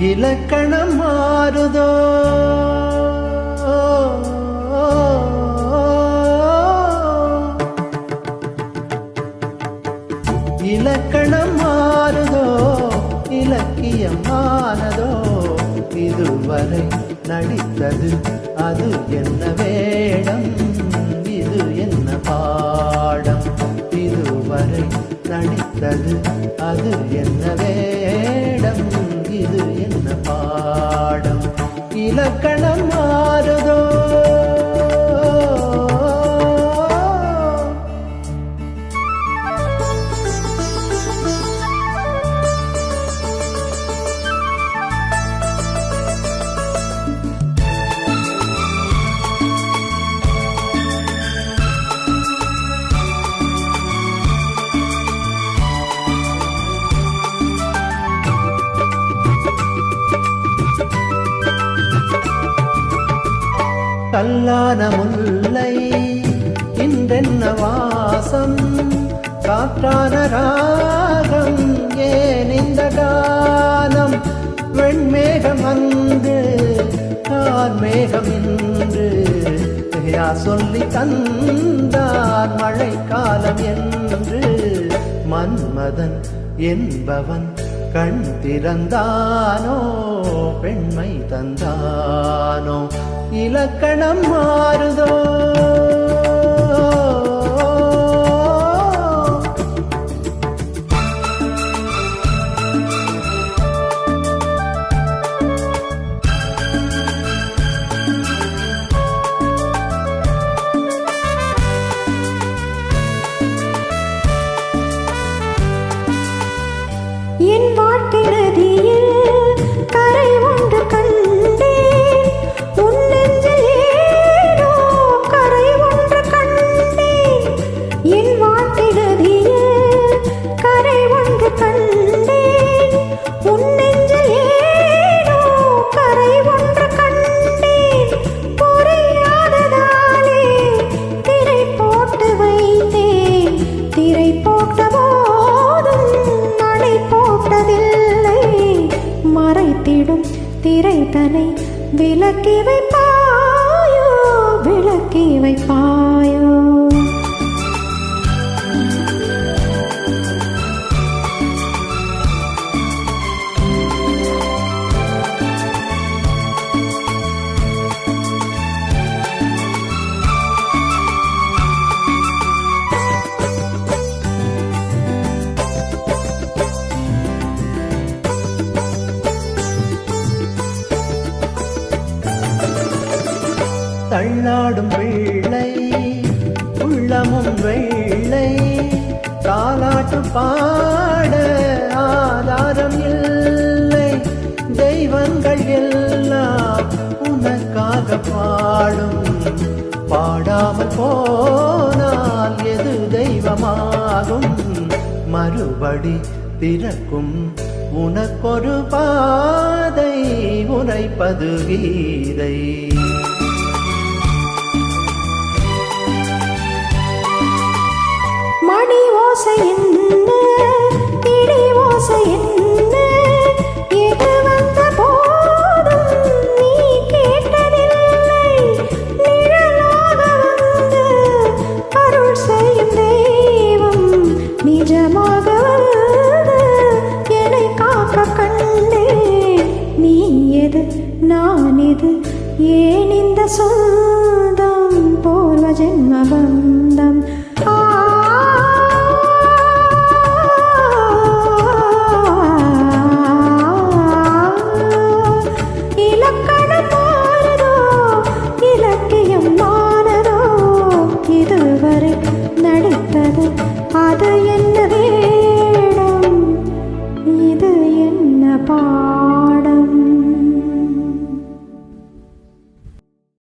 இலக்கணம் மாறுதோ இலக்கணம் மாறுதோ இலக்கியம் மானதோ இதுவரை நடித்தது அது என்ன வேடம்? இது என்ன பாடம்? இதுவரை நடித்தது அது என்ன வேடம் இலக்கணம் மாறுதோ கல்லான முல்லை இன்றென்ன வாசம்? காற்றான ராகம் ஏன் இந்த காலம்? வெண்மேகம் வந்து கார்மேகம் இன்று. யா சொல்லி தந்தார் மழைக்காலம் என்று. மன்மதன் என்பவன் கண் திறந்தானோ? பெண்மை தந்தானோ? இலக்கணம் மாறுதோ? என் வாழ்க்கை கரை உண்டு கண்டேன் திரைதனை விளக்கி வைப்பாயோ விளக்கி வைப்பாயோ தள்ளாடும் வெள்ளை உள்ளமும் வெள்ளை தாலாட்டு பாட ஆதாரம் இல்லை. தெய்வங்கள் எல்லாம் உனக்காக பாடும். பாடாமல் போனால் எது தெய்வமாகும்? மறுபடி பிறக்கும் உனக்கொரு பாதை உரைப்பது கீதை. ஓசை என்ன? இடி ஓசை என்ன? எது வந்த போதும் நீ கேட்டதில்லை. நிழலாக வந்து அருள் செய்யும் தெய்வம் நிஜமாக வந்து என்னை காக்க நீ எது நான் எது? ஏன் இந்த சொந்தம் பூர்வ ஜென்ம பந்தம்?